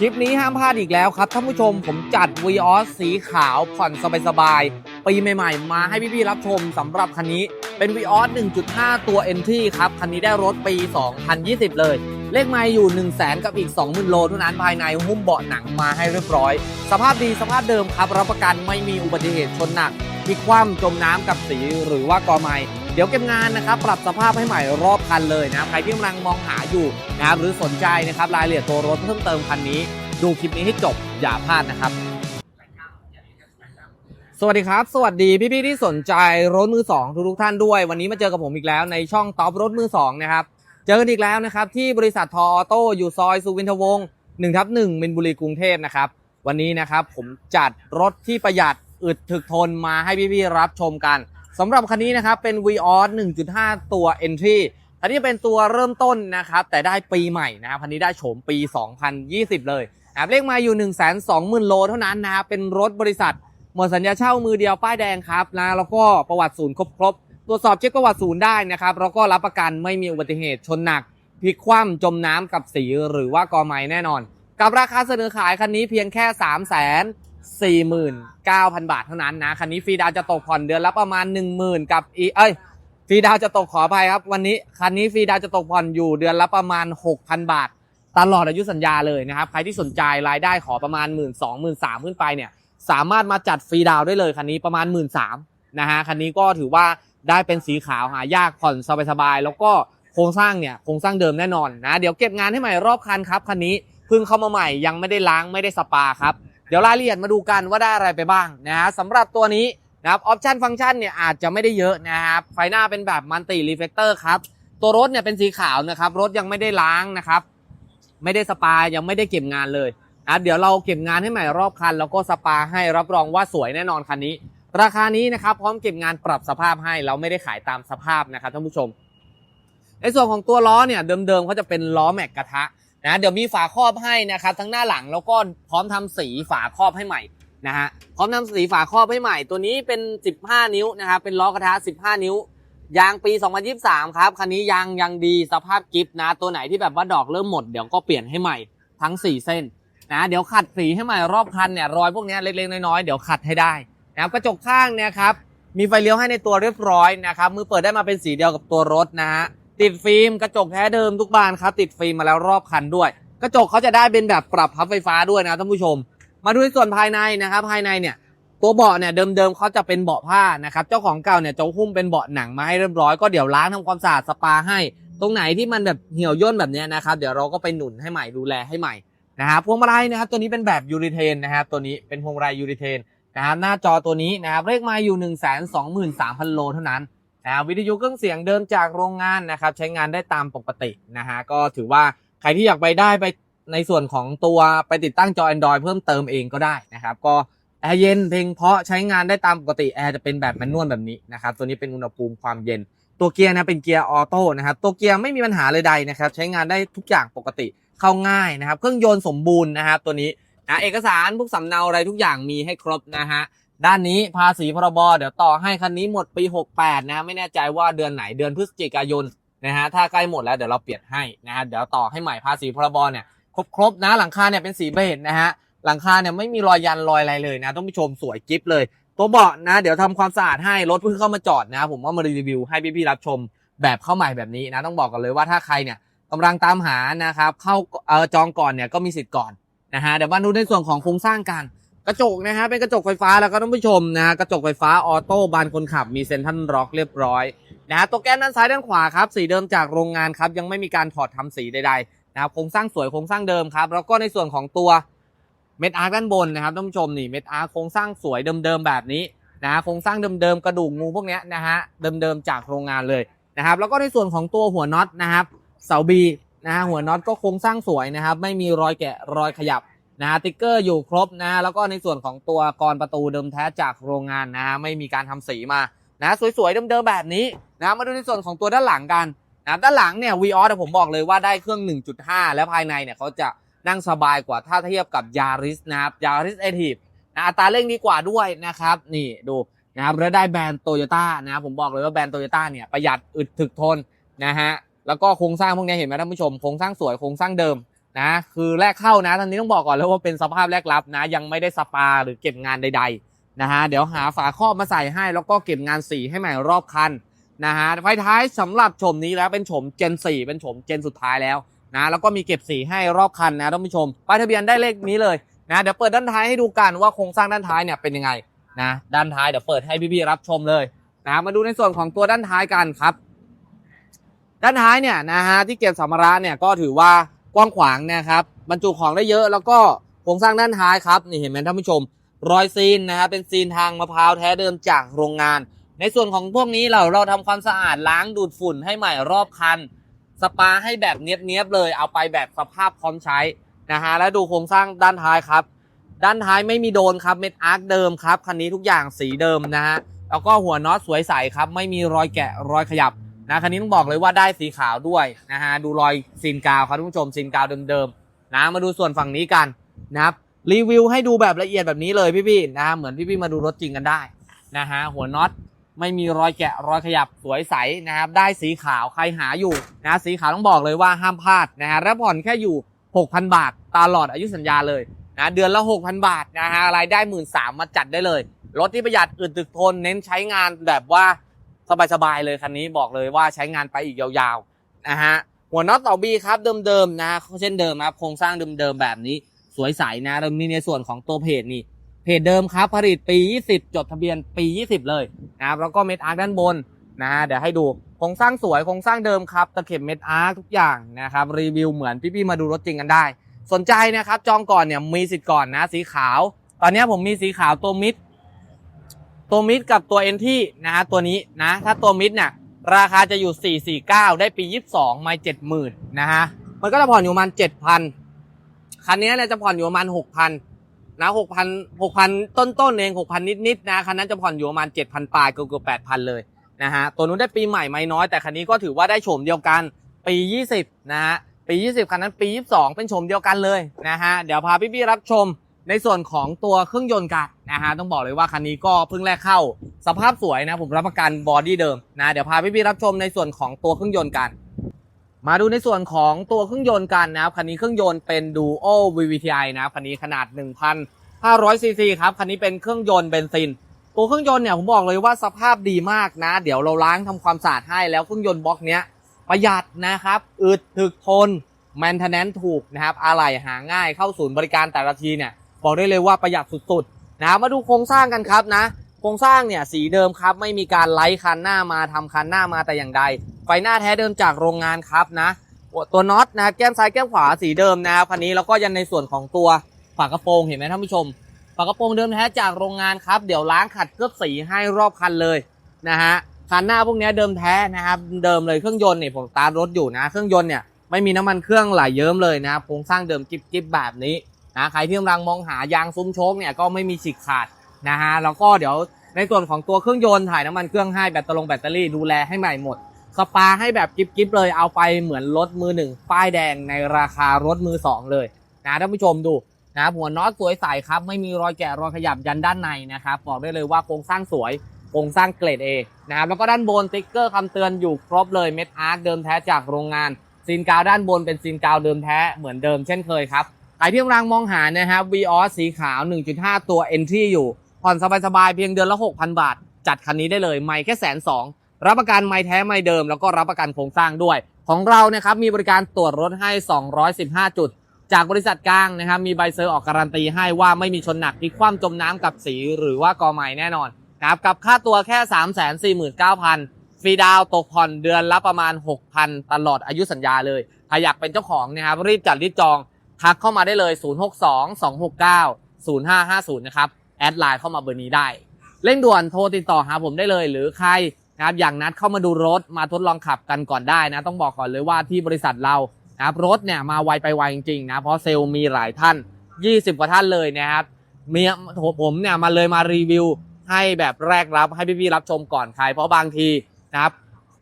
คลิปนี้ห้ามพลาดอีกแล้วครับท่านผู้ชมผมจัด v ีออสสีขาวผ่อนสบายๆ ปีใหม่ๆ มาให้พี่ๆรับชมสำหรับคันนี้เป็น v ีออส1.5 ตัว NT ครับ คันนี้ได้รถปี 2020 เลย เลขไมล์อยู่ 1 0 0 0 0แกับอีก 20,000 โลเท่านั้นภายในหุ้มเบาะหนังมาให้เรียบร้อย สภาพดีสภาพเดิมครับ รับประกันไม่มีอุบัติเหตุชนหนักพลิกคว่ำจมน้ำกับสีหรือว่า กอไม้ ดี๋ยวเก็บงานนะครับปรับสภาพให้ใหม่รอบคันเลยนะใครที่กำลังมองหาอยู่นะครับหรือสนใจนะครับรายละเอียดตัวรถเพิ่มเติมคันนี้ ดูคลิปนี้ให้จบอย่าพลาดนะครับสวัสดีครับ สวัสดีพี่ๆที่สนใจรถมือสองทุกๆท่านด้วย วันนี้มาเจอกับผมอีกแล้วในช่องท็อปรถมือสองนะครับเจอกันอีกแล้วนะครับที่บริษัททอออโต้อยู่ซอยสุวินทวงศ์1ทับ1มินบุรีกรุงเทพนะครับวันนี้นะครับผมจัดรถที่ประหยัดอึดถึกทนมาให้พี่ๆรับชมกัน สำหรับคันนี้นะครับเป็น v ีออส1.5 ตัว Entry คันนี้เป็นตัวเริ่มต้นนะครับ แต่ได้ปีใหม่นะครับคันนี้ได้โฉมปี 2020 เลยแอบเลขมาอยู่ 1 2 0 0 0 0 โลเท่านั้นนะครับเป็นรถบริษัทหมดสัญญาเช่ามือเดียวป้ายแดงครับนะแล้วก็ประวัติศูนย์ครบครบตรวจสอบเช็คประวัติศูนย์ได้นะครับแล้วก็รับประกันไม่มีอุบัติเหตุชนหนักพลิกคว่ำจมน้ำกับสีหรือว่ากอไม้แน่นอน กับราคาเสนอขายคันนี้เพียงแค่3 4 9 0 0 0 บาทเท่านั้นนะ คันนี้ฟรีดาวจะตกผ่อนเดือนละประมาณ 10,000 กับอีเอ้ยฟรีดาวจะตกขออภัยครับ วันนี้คันนี้ฟรีดาวจะตกผ่อนอยู่เดือนละประมาณ 6,000 บาท ตลอดอายุสัญญาเลยนะครับ ใครที่สนใจรายได้ขอประมาณ 1 2 0 0 0 1 3 0 0 0ขึ้นไปเนี่ยสามารถมาจัดฟรีดาวได้เลยคันนี้ประมาณ 1 3ื่นนะฮะคันนี้ก็ถือว่าได้เป็นสีขาวหายากผ่อนสบายๆแล้วก็โครงสร้างเนี่ยโครงสร้างเดิมแน่นอนนะเดี๋ยวเก็บงานให้ใหม่รอบคันครับคันนี้เพิ่งเข้ามาใหม่ยังไม่ได้ล้างไม่ได้สปาครับ เดี๋ยวรายละเอียดมาดูกันว่าได้อะไรไปบ้างนะฮะสำหรับตัวนี้นะครับออปชันฟังก์ชันเนี่ยอาจจะไม่ได้เยอะนะครับไฟหน้าเป็นแบบมันติรีเฟกเตอร์ครับตัวรถเนี่ยเป็นสีขาวนะครับรถยังไม่ได้ล้างนะครับไม่ได้สปายังไม่ได้เก็บงานเลยนะเดี๋ยวเราเก็บงานให้ใหม่รอบคัน แล้วก็สปาให้รับรองว่าสวยแน่นอนคันนี้ ราคานี้นะครับพร้อมเก็บงานปรับสภาพให้เราไม่ได้ขายตามสภาพนะครับท่านผู้ชม ในส่วนของตัวล้อเนี่ยเดิมๆเขาจะเป็นล้อแม็กกระทะ นะเดี๋ยวมีฝาครอบให้นะครับทั้งหน้าหลังแล้วก็พร้อมทำสีฝาครอบให้ใหม่นะฮะพร้อมทำสีฝาครอบให้ใหม่ ตัวนี้เป็น 15 นิ้วนะครับเป็นล้อกระทะ 15 นิ้วยางปี 2023 ครับคันนี้ยางยังดีสภาพกิฟ์นะ ตัวไหนที่แบบว่าดอกเริ่มหมดเดี๋ยวก็เปลี่ยนให้ใหม่ทั้ง 4 เส้นนะเดี๋ยวขัดสีให้ใหม่รอบคันเนี่ยรอยพวกนี้เล็กๆน้อยๆเดี๋ยวขัดให้ได้นะครับกระจกข้างเนี่ยครับมีไฟเลี้ยวให้ในตัวเรียบร้อยนะครับมือเปิดได้มาเป็นสีเดียวกับตัวรถนะฮะ ติดฟิล์มกระจกแท้เดิมทุกบานครับติดฟิล์มมาแล้วรอบคันด้วย กระจกเขาจะได้เป็นแบบปรับพับไฟฟ้าด้วยนะท่านผู้ชม มาดูในส่วนภายในนะครับ ภายในเนี่ยตัวเบาะเนี่ยเดิมๆเขาจะเป็นเบาะผ้านะครับเจ้าของเก่าเนี่ยจะหุ้มเป็นเบาะหนังมาให้เรียบร้อยก็เดี๋ยวล้างทำความสะอาดสปาให้ ตรงไหนที่มันแบบเหี่ยวย่นแบบนี้นะครับเดี๋ยวเราก็ไปหนุนให้ใหม่ดูแลให้ใหม่นะครับพวงมาลัยนะครับตัวนี้เป็นแบบยูริเทนนะครับตัวนี้เป็นพวงมาลัยยูริเทนนะครับหน้าจอตัวนี้นะครับเลขไมาอยู่ 1 2 3 0 0 0โลเท่านั้น นะวิทยุเครื่องเสียงเดิมจากโรงงานนะครับ ใช้งานได้ตามปกตินะฮะก็ถือว่าใครที่อยากไปได้ไปในส่วนของตัวไปติดตั้งจอ Android เพิ่มเติมเองก็ได้นะครับ ก็แอร์เย็นเพลงเพราะใช้งานได้ตามปกติแอร์จะเป็นแบบแมนนวลแบบนี้นะครับ ตัวนี้เป็นอุณหภูมิความเย็น ตัวเกียร์นะเป็นเกียร์ออโต้นะครับ ตัวเกียร์ไม่มีปัญหาเลยใดนะครับ ใช้งานได้ทุกอย่างปกติเข้าง่ายนะครับ เครื่องยนต์สมบูรณ์นะครับ ตัวนี้นะเอกสารพวกสำเนาอะไรทุกอย่างมีให้ครบนะฮะ ด้านนี้ภาษีพรบเดี๋ยวต่อให้คันนี้หมดปี 68 นะ ไม่แน่ใจว่าเดือนไหนเดือนพฤศจิกายนนะฮะถ้าใกล้หมดแล้วเดี๋ยวเราเปลี่ยนให้นะฮะเดี๋ยวต่อให้ใหม่ภาษีพรบเนี่ยครบครบๆนะหลังคาเนี่ยเป็นสีเบจนะฮะหลังคาเนี่ยไม่มีรอยยันรอยอะไรเลยนะต้องผู้ชมสวยกิ๊บเลย ตัวเบาะนะ เดี๋ยวทำความสะอาดให้รถเพิ่งเข้ามาจอดนะ ผมว่ามารีวิวให้พี่ๆรับชมแบบเข้าใหม่แบบนี้นะต้องบอกกันเลยว่าถ้าใครเนี่ยกำลังตามหานะครับเข้าเออจองก่อนเนี่ยก็มีสิทธิ์ก่อนนะฮะเดี๋ยวมาดูในส่วนของโครงสร้างกัน กระจกนะฮะเป็นกระจกไฟฟ้าแล้วก็ท่านผู้ชมนะฮะกระจกไฟฟ้าออโต้บานคนขับมีเซ็นทรัลล็อกเรียบร้อยนะฮะตัวแก้มด้านซ้ายด้านขวาครับสีเดิมจากโรงงานครับยังไม่มีการถอดทำสีใดๆนะครับโครงสร้างสวยโครงสร้างเดิมครับแล้วก็ในส่วนของตัวเม็ดอาร์ด้านบนนะครับท่านผู้ชมนี่เม็ดอาร์โครงสร้างสวยเดิมๆแบบนี้นะโครงสร้างเดิมๆกระดูกงูพวกนี้นะฮะเดิมๆจากโรงงานเลยนะครับแล้วก็ในส่วนของตัวหัวน็อตนะครับเสาบีนะฮะหัวน็อตก็โครงสร้างสวยนะครับไม่มีรอยแกะรอยขยับ นะฮะติ๊กเกอร์อยู่ครบนะแล้วก็ในส่วนของตัวกรประตูเดิมแท้จากโรงงานนะฮะไม่มีการทำสีมานะสวยๆเดิมๆแบบนี้นะมาดูในส่วนของตัวด้านหลังกันนะด้านหลังเนี่ยวีออสผมบอกเลยว่าได้เครื่อง 1.5 แล้วภายในเนี่ยเขาจะนั่งสบายกว่าถ้าเทียบกับยาริสนะครับยาริสเอทีฟนะอัตราเร่งดีกว่าด้วยนะครับ นี่ดูนะครับแล้วได้แบรนด์โตโยต้านะครับผมบอกเลยว่าแบรนด์โตโยต้าเนี่ยประหยัดอึดถึกทนนะฮะแล้วก็โครงสร้างพวกนี้เห็นไหมท่านผู้ชมโครงสร้างสวยโครงสร้างเดิม นะ คือแรกเข้านะตอนนี้ต้องบอกก่อนเลยว่าเป็นสภาพแรกรับนะ ยังไม่ได้สปาหรือเก็บงานใด ๆ นะฮะ เดี๋ยวหาฝาครอบมาใส่ให้ แล้วก็เก็บงานสีให้ใหม่รอบคันนะฮะไฟท้ายสำหรับชมนี้แล้วเป็นชมเจน 4 เป็นชมเจนสุดท้ายแล้วนะ แล้วก็มีเก็บสีให้รอบคันนะท่านผู้ชม ป้ายทะเบียนได้เลขนี้เลยนะ เดี๋ยวเปิดด้านท้ายให้ดูกันว่าโครงสร้างด้านท้ายเนี่ยเป็นยังไงนะ ด้านท้ายเดี๋ยวเปิดให้พี่ๆรับชมเลยนะ มาดูในส่วนของตัวด้านท้ายกันครับ ด้านท้ายเนี่ยนะฮะที่เก็บสัมภาระเนี่ยก็ถือว่า กว้างขวางนะครับบรรจุของได้เยอะแล้วก็โครงสร้างด้านท้ายครับนี่เห็นไหมท่านผู้ชม รอยซีนนะครับเป็นซีนทางมะพร้าวแท้เดิมจากโรงงาน ในส่วนของพวกนี้เราเราทำความสะอาดล้างดูดฝุ่นให้ใหม่รอบคัน สปาให้แบบเนี้ยบๆเลยเอาไปแบบสภาพพร้อมใช้นะฮะแล้วดูโครงสร้างด้านท้ายครับ ด้านท้ายไม่มีโดนครับเม็ดอาร์คเดิมครับคันนี้ทุกอย่างสีเดิมนะฮะแล้วก็หัวน็อตสวยใสครับไม่มีรอยแกะรอยขยับ นะคันนี้ต้องบอกเลยว่าได้สีขาวด้วยนะฮะดูรอยซีนกาวครับท่านผู้ชมซีนกาวเดิมๆนะมาดูส่วนฝั่งนี้กันนะครับรีวิวให้ดูแบบละเอียดแบบนี้เลยพี่ๆนะฮะเหมือนพี่ๆมาดูรถจริงกันได้นะฮะหัวน็อตไม่มีรอยแกะรอยขยับสวยใสนะครับได้สีขาวใครหาอยู่นะสีขาวต้องบอกเลยว่าห้ามพลาดนะฮะแล้วผ่อนแค่อยู่ 6,000 บาท ตลอดอายุสัญญาเลยนะเดือนละ 6,000 บาทนะฮะรายได้หมื่นสามมาจัดได้เลย รถที่ประหยัดอึดตึกทนเน้นใช้งานแบบว่า สบายๆเลยคันนี้บอกเลยว่าใช้งานไปอีกยาวๆนะฮะหัวน็อตต่อบีครับเดิมๆนะเช่นเดิมครับโครงสร้างเดิมๆแบบนี้สวยใสนะเรามีในส่วนของตัวเพจนี่เพจเดิมครับผลิตปี 20 จดทะเบียนปี 20 เลยนะครับแล้วก็เม็ดอาร์คด้านบนนะเดี๋ยวให้ดูโครงสร้างสวยโครงสร้างเดิมครับตะเข็บเม็ดอาร์คทุกอย่างนะครับรีวิวเหมือนพี่ๆมาดูรถจริงกันได้ สนใจนะครับจองก่อนเนี่ยมีสิทธิ์ก่อนนะสีขาว ตอนนี้ผมมีสีขาวตัวมิด ตัวมิดกับตัวเอ็นที่นะฮะตัวนี้นะ ถ้าตัวมิดเนี่ยราคาจะอยู่ 449 ได้ปี 22 ไม่ 70,000นะฮะ มันก็จะผ่อนอยู่ประมาณ 7,000 คันนี้เนี่ยจะผ่อนอยู่ประมาณ 6,000นะ6,000 6,000 ต้นๆเอง 6,000 นิดๆนะ คันนั้นจะผ่อนอยู่ประมาณ 7,000 ปลายเกือบๆ8,000 เลยนะฮะ ตัวนู้นได้ปีใหม่ไม่น้อย แต่คันนี้ก็ถือว่าได้โฉมเดียวกันปี 20 นะฮะ ปี 20 คันนั้นปี 22 เป็นโฉมเดียวกันเลยนะฮะ เดี๋ยวพาพี่ๆรับชม ในส่วนของตัวเครื่องยนต์กันนะฮะต้องบอกเลยว่าคันนี้ก็เพิ่งแรกเข้า สภาพสวยนะผมรับประกันบอดี้เดิมนะเดี๋ยวพาพี่ๆรับชมในส่วนของตัวเครื่องยนต์กัน มาดูในส่วนของตัวเครื่องยนต์กันนะครับคันนี้เครื่องยนต์เป็น Duo VVTi นะครับคันนี้ขนาด 1,500ซีซีครับคันนี้เป็นเครื่องยนต์เบนซิน ตัวเครื่องยนต์เนี่ยผมบอกเลยว่าสภาพดีมากนะ เดี๋ยวเราล้างทำความสะอาดให้แล้วเครื่องยนต์บล็อกเนี้ยประหยัดนะครับอึดถึกทนแมนเทนแนนถูกนะครับอะไรหาง่ายเข้าศูนย์บริการแต่ละทีเนี่ย บอกได้เลยว่าประหยัดสุดๆนะมาดูโครงสร้างกันครับนะ โครงสร้างเนี่ยสีเดิมครับ ไม่มีการไล่คันหน้ามาทำคันหน้ามาแต่อย่างใด ไฟหน้าแท้เดิมจากโรงงานครับนะ ตัวน็อตนะแก้มซ้ายแก้มขวาสีเดิมนะครับคันนี้แล้วก็ยันในส่วนของตัวฝากระโปรงเห็นไหมท่านผู้ชมฝากระโปรงเดิมแท้จากโรงงานครับเดี๋ยวล้างขัดเคลือบสีให้รอบคันเลยนะฮะคันหน้าพวกนี้เดิมแท้นะครับเดิมเลยเครื่องยนต์เนี่ยผมตามรถอยู่นะ เครื่องยนต์เนี่ยไม่มีน้ำมันเครื่องไหลเยิ้มเลยนะโครงสร้างเดิมกิ๊บแบบนี้ นะใครที่กำลังมองหายางซุ้มโชคเนี่ยก็ไม่มีฉีกขาดนะฮะแล้วก็เดี๋ยวในส่วนของตัวเครื่องยนต์ถ่ายน้ำมันเครื่องให้แบตเตอรี่แบตเตอรี่ดูแลให้ใหม่หมดสปาให้แบบกิ๊บๆเลยเอาไปเหมือนรถมือหนึ่งป้ายแดงในราคารถมือสองเลยนะท่านผู้ชมดูนะหัวน็อตสวยใสครับไม่มีรอยแกะรอยขยับยันด้านในนะครับบอกได้เลยว่าโครงสร้างสวยโครงสร้างเกรด A นะครับแล้วก็ด้านบนสติ๊กเกอร์คำเตือนอยู่ครบเลยเม็ดอาร์คเดิมแท้จากโรงงานซีนกาวด้านบนเป็นซีนกาวเดิมแท้เหมือนเดิมเช่นเคยครับ ใครที่กำลังมองหานะครับ v ีออสีขาว 1.5 ตัว Entry อยู่ ผ่อนสบายๆ เพียงเดือนละ 6,000 บาท จัดคันนี้ได้เลย ไม่แค่แสนสองรับประกันไม่แท้ไม่เดิม แล้วก็รับประกันโครงสร้างด้วย ของเรานะครับมีบริการตรวจรถให้ 215 จุด จากบริษัทกลางนะครับมีใบเซอร์ออกการันตีให้ว่าไม่มีชนหนักพลิคว่ำจมน้ำกับสีหรือว่ากอใหม่แน่นอนนะครับกับค่าตัวแค่ 349,000ฟรีดาวตกผ่อนเดือนละประมาณ 6,000 ตลอดอายุสัญญาเลยใครอยากเป็นเจ้าของนะครับรีบจัดรีบจอง ทักเข้ามาได้เลย 062 269 0550 นะครับ แอดไลน์เข้ามาเบอร์นี้ได้ เร่งด่วนโทรติดต่อหาผมได้เลย หรือใครนะครับอย่างนัดเข้ามาดูรถมาทดลองขับกันก่อนได้นะ ต้องบอกก่อนเลยว่าที่บริษัทเรานะครับรถเนี่ยมาไวไปไวจริงๆนะเพราะเซลล์มีหลายท่าน 20 กว่าท่านเลยนะครับมีผมเนี่ยมาเลยมารีวิวให้แบบแรกรับให้พี่ๆรับชมก่อนใครเพราะบางทีนะครับ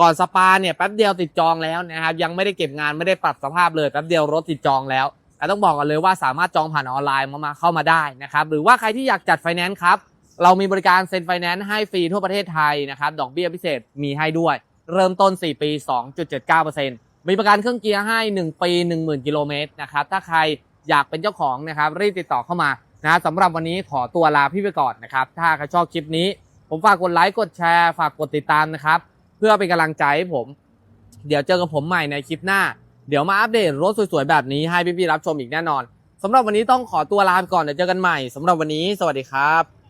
ก่อนสปาเนี่ยแป๊บเดียวติดจองแล้วนะครับยังไม่ได้เก็บงานไม่ได้ปรับสภาพเลยแป๊บเดียวรถติดจองแล้ว แต่ต้องบอกกันเลยว่าสามารถจองผ่านออนไลน์มามาเข้ามาได้นะครับหรือว่าใครที่อยากจัดไฟแนนซ์ครับเรามีบริการเซ็นไฟแนนซ์ให้ฟรีทั่วประเทศไทยนะครับดอกเบี้ยพิเศษมีให้ด้วย เริ่มต้น 4 ปี 2.79%มีประกันเครื่องเกียร์ให้ 1 ปี 10,000 กิโลเมตรนะครับถ้าใครอยากเป็นเจ้าของนะครับรีบติดต่อเข้ามานะสำหรับวันนี้ขอตัวลาพี่ไปก่อนนะครับถ้าใครชอบคลิปนี้ ผมฝากกดไลค์กดแชร์ ฝากกดติดตามนะครับเพื่อเป็นกำลังใจให้ผม เดี๋ยวเจอกับผมใหม่ในคลิปหน้า เดี๋ยวมาอัปเดตรถสวยๆแบบนี้ให้พี่ๆรับชมอีกแน่นอนสำหรับวันนี้ต้องขอตัวลาไปก่อนเดี๋ยวเจอกันใหม่สำหรับวันนี้ สวัสดีครับ